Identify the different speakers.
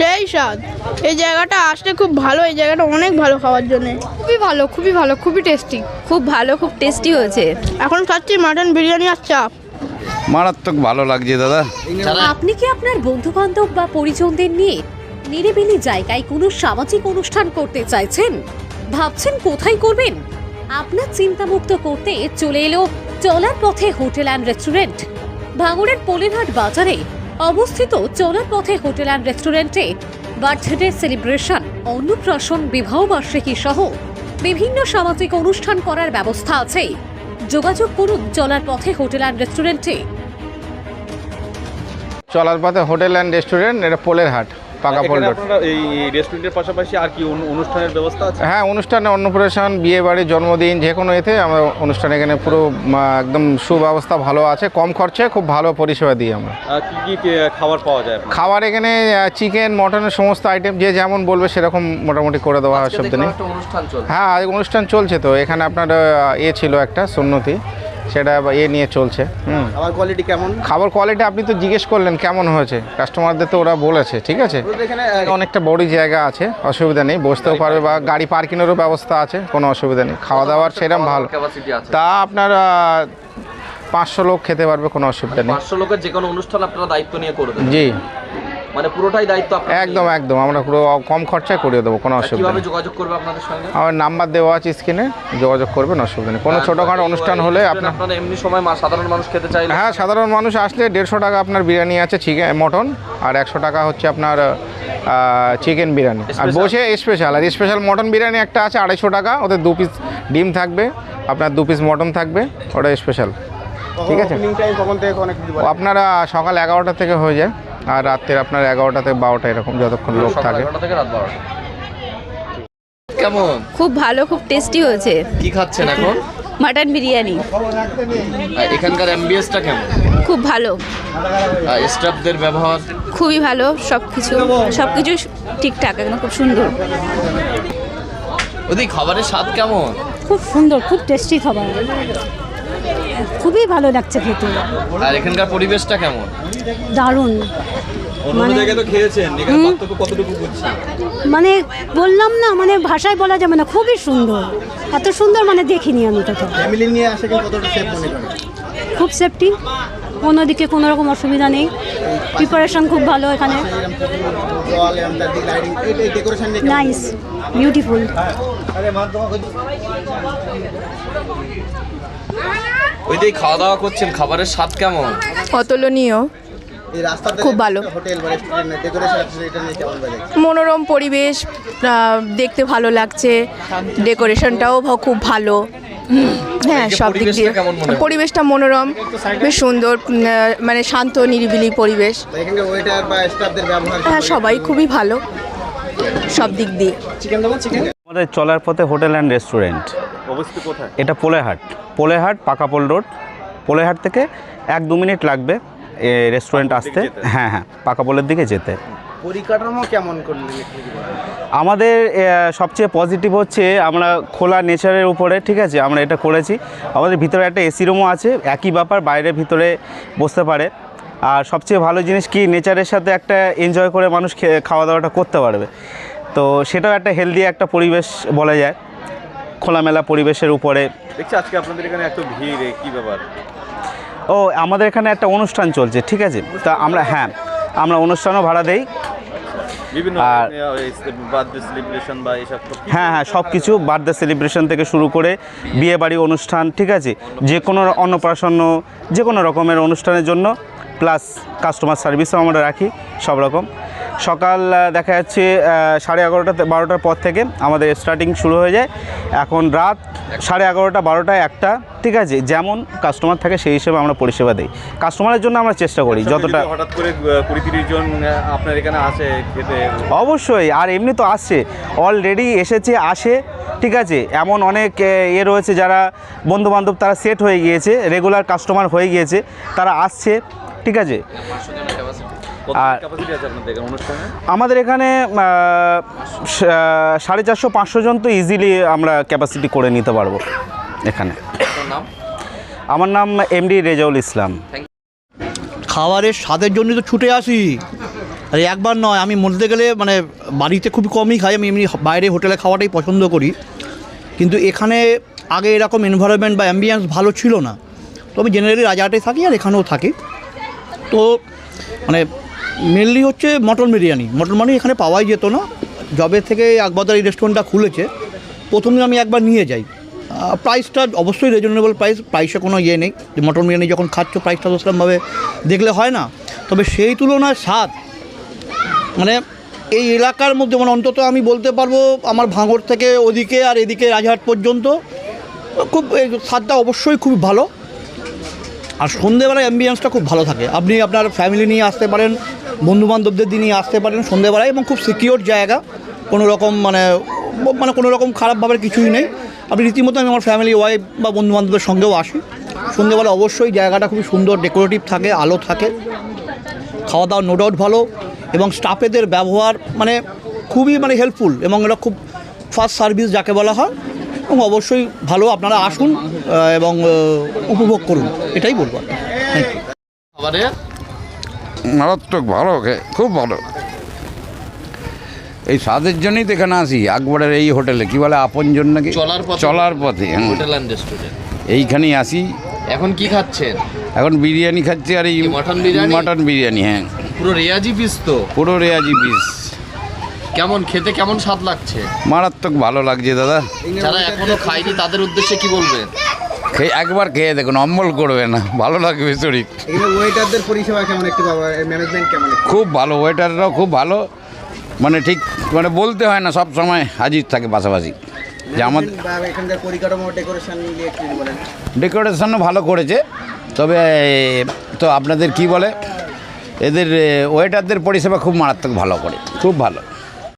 Speaker 1: সেই স্বাদ। এই জায়গাটা আসলে খুব ভালো এই জায়গাটা অনেক ভালো খাওয়ার জন্য।
Speaker 2: খুবই ভালো খুবই ভালো খুবই টেস্টি
Speaker 3: খুব ভালো খুব টেস্টি হয়েছে।
Speaker 1: এখন খাচ্ছি মাটন বিরিয়ানি আর চাপ।
Speaker 4: মারাত্মক ভালো লাগছে দাদা।
Speaker 5: আপনি কি আপনার বন্ধু বান্ধব বা পরিজনদের নিয়ে নিরিবিলি জায়গায় কোনো সামাজিক অনুষ্ঠান করতে চাইছেন? ভাবছেন কোথায় করবেন? আপনার চিন্তামুক্ত করতে চলে এলো চলার পথে হোটেল অ্যান্ড রেস্টুরেন্ট। ভাঙড়ের পোলেনহাট বাজারে অবস্থিত চলার পথে হোটেল অ্যান্ড রেস্টুরেন্টে বার্থডে সেলিব্রেশন, অন্নপ্রাশন বিবাহবার্ষিকী সহ বিভিন্ন সামাজিক অনুষ্ঠান করার ব্যবস্থা আছে। যোগাযোগ করুন চলার পথে হোটেল অ্যান্ড রেস্টুরেন্টে।
Speaker 4: চলার পথে হোটেল অ্যান্ড রেস্টুরেন্ট, এটা পোলের হাট। পাকা পোল
Speaker 6: এখানে
Speaker 4: রোড
Speaker 6: আপনারা এই রেস্টুরেন্টের পাশাপাশি আর কি অনুষ্ঠানের ব্যবস্থা আছে?
Speaker 4: হ্যাঁ অনুষ্ঠানে অন্নপ্রাশন বিয়ে বাড়ি জন্মদিন যে কোনো এতে আমরা অনুষ্ঠান এখানে পুরো একদম সুব্যবস্থা ভালো আছে। কম খরচে খুব ভালো পরিষেবা দিই আমরা।
Speaker 6: কি কি খাবার পাওয়া যায়
Speaker 4: খাবার এখানে চিকেন মটনের সমস্ত আইটেম যে যেমন বলবে সেরকম মোটামুটি করে দেওয়া হয় সব দিনে হ্যাঁ অনুষ্ঠান চলছে তো। এখানে আপনার এ ছিল একটা সুন্নতি। সেটা এ নিয়ে চলছে হুম।
Speaker 6: খাবার কোয়ালিটি কেমন?
Speaker 4: খাবার কোয়ালিটি আপনি তো জিজ্ঞেস করলেন কেমন হয়েছে। কাস্টমারদের তো ওরা বলেছে ঠিক আছে? অনেকটা বড় জায়গা আছে অসুবিধা নেই বসতেও পারবে বা গাড়ি পার্কিংয়েরও ব্যবস্থা আছে কোনো অসুবিধা নেই। খাওয়া দাওয়ার সেরকম ভালো। তা আপনার পাঁচশো লোক খেতে পারবে কোনো অসুবিধা নেই।
Speaker 7: পাঁচশো লোকের যে কোনো অনুষ্ঠান আপনারা দায়িত্ব নিয়ে করে দেবেন।
Speaker 4: জি।
Speaker 7: মানে পুরোটাই দায়িত্ব আপনার
Speaker 4: একদম একদম। আমরা পুরো কম খরচায় করিয়ে দেবো কোনো অসুবিধা
Speaker 7: কীভাবে
Speaker 4: নেই।
Speaker 7: যোগাযোগ করবে আপনাদের সঙ্গে?
Speaker 4: আমার নাম্বার দেওয়া আছে স্ক্রিনে যোগাযোগ করবেন অসুবিধা নেই। কোনো ছোটোখাটো অনুষ্ঠান হলে আপনার
Speaker 7: এমনি সময় সাধারণ মানুষ খেতে চাইলে
Speaker 4: হ্যাঁ সাধারণ মানুষ আসলে দেড়শো টাকা আপনার বিরিয়ানি আছে চিকেন মটন আর একশো টাকা হচ্ছে আপনার চিকেন বিরিয়ানি। আর বসে স্পেশাল আর স্পেশাল মটন বিরিয়ানি একটা আছে আড়াইশো টাকা। ওদের দু পিস ডিম থাকবে আপনার দু পিস মটন থাকবে ওটা স্পেশাল ঠিক আছে? আপনারা সকাল এগারোটা থেকে হয়ে যায়। আর রাত্রের আপনার এগারোটা থেকে বারোটা এরকম যতক্ষণ লোক থাকে।
Speaker 7: কেমন?
Speaker 3: খুব ভালো খুব টেস্টি হয়েছে।
Speaker 7: কি খাচ্ছেন এখন?
Speaker 3: মাটন বিরিয়ানি
Speaker 7: এখানকার অ্যাম্বিয়েন্সটা কেমন?
Speaker 3: খুব ভালো।
Speaker 7: স্টাফদের ব্যবহার?
Speaker 3: খুবই ভালো সব কিছু সব কিছু ঠিকঠাক একদম খুব সুন্দর।
Speaker 7: ওদি খাবারের স্বাদ কেমন?
Speaker 8: খুব সুন্দর খুব টেস্টি খাবার। খুবই ভালো লাগছে খেতে।
Speaker 7: আর এখানকার পরিবেশটা কেমন?
Speaker 8: দারুণ।
Speaker 6: তো বুঝছি
Speaker 8: মানে বললাম না মানে ভাষায় বলা যাবে না খুবই সুন্দর। এত সুন্দর মানে দেখিনি আমি কোথাও
Speaker 6: ফ্যামিলি নিয়ে আসে কিন্তু কতটা সেফ মনে করেন?
Speaker 8: খুব সেফটি অন্যদিকে দিকে কোনো রকম অসুবিধা নেই। প্রিপারেশন খুব ভালো এখানে। নাইস বিউটিফুল
Speaker 7: ওই যে খাওয়া দাওয়া করছেন খাবারের স্বাদ কেমন?
Speaker 9: অতুলনীয়। খুব ভালো।
Speaker 6: হোটেল বা রেস্টুরেন্ট ডেকোরেশন এটা নিয়ে কেমন লাগে
Speaker 9: মনোরম পরিবেশ আহ, দেখতে ভালো লাগছে ডেকোরেশনটাও খুব ভালো। হ্যাঁ সব দিক দিয়ে? পরিবেশটা মনোরম বেশ সুন্দর মানে শান্ত নিরিবিলি পরিবেশ।
Speaker 6: তো এখানকার ওয়েটার বা স্টাফদের ব্যবহার
Speaker 9: হ্যাঁ সবাই খুবই ভালো সব দিক দিয়ে।
Speaker 6: চিকেন দেবো চিকেন
Speaker 10: আমাদের চলার পথে হোটেল অ্যান্ড রেস্টুরেন্ট
Speaker 6: অবস্থিত কোথায়?
Speaker 10: এটা পোলেহাট। পোলেহাট পাকাপোল রোড। পোলেহাট থেকে এক দু মিনিট লাগবে এ রেস্টুরেন্ট আসতে? হ্যাঁ হ্যাঁ পাকাপোলের দিকে যেতে।
Speaker 6: পরিকাঠামো কেমন করলেন?
Speaker 10: আমাদের সবচেয়ে পজিটিভ হচ্ছে আমরা খোলা নেচারের উপরে ঠিক আছে আমরা এটা করেছি। আমাদের ভিতরে একটা এসি রুমও আছে একই ব্যাপার বাইরে ভিতরে বসতে পারে। আর সবচেয়ে ভালো জিনিস কি নেচারের সাথে একটা এনজয় করে মানুষ খাওয়া দাওয়াটা করতে পারবে। তো সেটাও একটা হেলদি একটা পরিবেশ বলা যায়। খোলামেলা পরিবেশের উপরে।
Speaker 6: দেখছি আজকে আপনাদের এখানে এত ভিড় কি ব্যাপার?
Speaker 10: ও আমাদের এখানে একটা অনুষ্ঠান চলছে ঠিক আছে? তা আমরা হ্যাঁ আমরা অনুষ্ঠানও ভাড়া দেই।
Speaker 6: বিভিন্ন
Speaker 10: আর-
Speaker 6: বার্থডে সেলিব্রেশন বা এসব
Speaker 10: হ্যাঁ হ্যাঁ সব কিছু বার্থডে সেলিব্রেশন থেকে শুরু করে বিয়ে বাড়ি অনুষ্ঠান ঠিক আছে? যে কোনো অন্নপ্রাশন যে কোনো রকমের অনুষ্ঠানের জন্য প্লাস কাস্টমার সার্ভিসও আমরা রাখি সব রকম। সকাল দেখা যাচ্ছে সাড়ে এগারোটা বারোটার পর থেকে আমাদের স্টার্টিং শুরু হয়ে যায়। এখন রাত সাড়ে এগারোটা বারোটা একটা ঠিক আছে? যেমন কাস্টমার থাকে সেই হিসেবে আমরা পরিষেবা দিই। কাস্টমারের জন্য আমরা চেষ্টা করি যতটা
Speaker 6: হঠাৎ করে কুড়ি তিরিশ জন আপনার এখানে আসে খেতে?
Speaker 10: অবশ্যই আর এমনি তো আসছে। অলরেডি এসেছে আসে ঠিক আছে? এমন অনেক এ, ইয়ে রয়েছে যারা বন্ধু বান্ধব তারা সেট হয়ে গিয়েছে রেগুলার কাস্টমার হয়ে গিয়েছে তারা আসছে ঠিক আছে?
Speaker 6: কত
Speaker 10: আর-
Speaker 6: ক্যাপাসিটি আছে আপনাদের এখানে অনুষ্ঠানে?
Speaker 10: আমাদের এখানে সাড়ে চারশো পাঁচশো জন তো ইজিলি আমরা ক্যাপাসিটি করে নিতে পারব এখানে। আমার নাম এমডি রেজাউল ইসলাম।
Speaker 11: খাবারের স্বাদের জন্য তো ছুটে আসি। আর একবার নয় আমি বলতে গেলে মানে বাড়িতে খুব কমই খাই আমি এমনি বাইরে হোটেলে খাওয়াটাই পছন্দ করি। কিন্তু এখানে আগে এরকম এনভায়রনমেন্ট বা অ্যাম্বিয়েন্স ভালো ছিল না। তো আমি জেনারেলি রাজাহাটে থাকি আর এখানেও থাকি। তো মানে মেনলি হচ্ছে মটন বিরিয়ানি। মটন বিরিয়ানি এখানে পাওয়াই যেত না। জবে থেকে আকবদার এই রেস্টুরেন্টটা খুলেছে, প্রথম দিন আমি একবার নিয়ে যাই। প্রাইসটা অবশ্যই রিজনেবল প্রাইস প্রাইসে কোনো ইয়ে নেই। যে মটন বিরিয়ানি যখন খাচ্ছ প্রাইসটা তো সেরকমভাবে দেখলে হয় না। তবে সেই তুলনায় স্বাদ মানে এই এলাকার মধ্যে মানে অন্তত আমি বলতে পারব, আমার ভাঙড় থেকে ওদিকে আর এদিকে রাজহাট পর্যন্ত, খুব স্বাদটা অবশ্যই খুব ভালো। আর সন্ধেবেলায় অ্যাম্বিয়েন্সটা খুব ভালো থাকে। আপনি আপনার ফ্যামিলি নিয়ে আসতে পারেন বন্ধুবান্ধবদের দিয়ে নিয়ে আসতে পারেন সন্ধেবেলায় এবং খুব সিকিওর জায়গা। কোনো রকম মানে মানে কোনো রকম খারাপভাবে কিছুই নেই। আপনি রীতিমতো আমি আমার ফ্যামিলি ওয়াইফ বা বন্ধুবান্ধবদের সঙ্গেও আসি। সন্ধেবেলা অবশ্যই জায়গাটা খুবই সুন্দর ডেকোরেটিভ থাকে, আলো থাকে। খাওয়া দাওয়া নো ডাউট ভালো এবং স্টাফেদের ব্যবহার মানে খুবই মানে হেল্পফুল এবং এটা খুব ফার্স্ট সার্ভিস যাকে বলা হয় এবং অবশ্যই ভালো, আপনারা আসুন এবং উপভোগ করুন। এটাই বলব। আর কি।
Speaker 12: মারাত্মক ভালো খুব ভালো। এই স্বাদের জন্যই তো এখানে আসি আকবরের এই হোটেলে। কি বলে আপনজন নাকি?
Speaker 7: চলার পথে?
Speaker 12: চলার পথে।
Speaker 7: হোটেল অ্যান্ড রেস্টুরেন্ট
Speaker 12: এইখানেই আসি।
Speaker 7: এখন কি খাচ্ছেন?
Speaker 12: এখন বিরিয়ানি খাচ্ছি আর এই
Speaker 7: মটন বিরিয়ানি?
Speaker 12: মটন বিরিয়ানি হ্যাঁ।
Speaker 7: পুরো রেয়াজি পিস তো?
Speaker 12: পুরো রেয়াজি পিস
Speaker 7: কেমন খেতে কেমন স্বাদ লাগছে?
Speaker 12: মারাত্মক ভালো লাগছে দাদা।
Speaker 7: যারা এখনও খায়নি তাদের উদ্দেশ্যে কি বলবেন?
Speaker 12: খেয়ে একবার খেয়ে দেখুন অম্বল করবে না। ভালো লাগবে শরীর
Speaker 4: ওয়েটারদের পরিষেবা কেমন একটু ম্যানেজমেন্ট কেমন
Speaker 12: খুব ভালো ওয়েটাররাও খুব ভালো। মানে ঠিক মানে বলতে হয় না সব সময় হাজির থাকে পাশাপাশি। যে
Speaker 4: বলেন।
Speaker 12: ডেকোরেশনও ভালো করেছে তবে তো আপনাদের কি বলে? এদের ওয়েটারদের পরিষেবা খুব মারাত্মক ভালো করে খুব ভালো।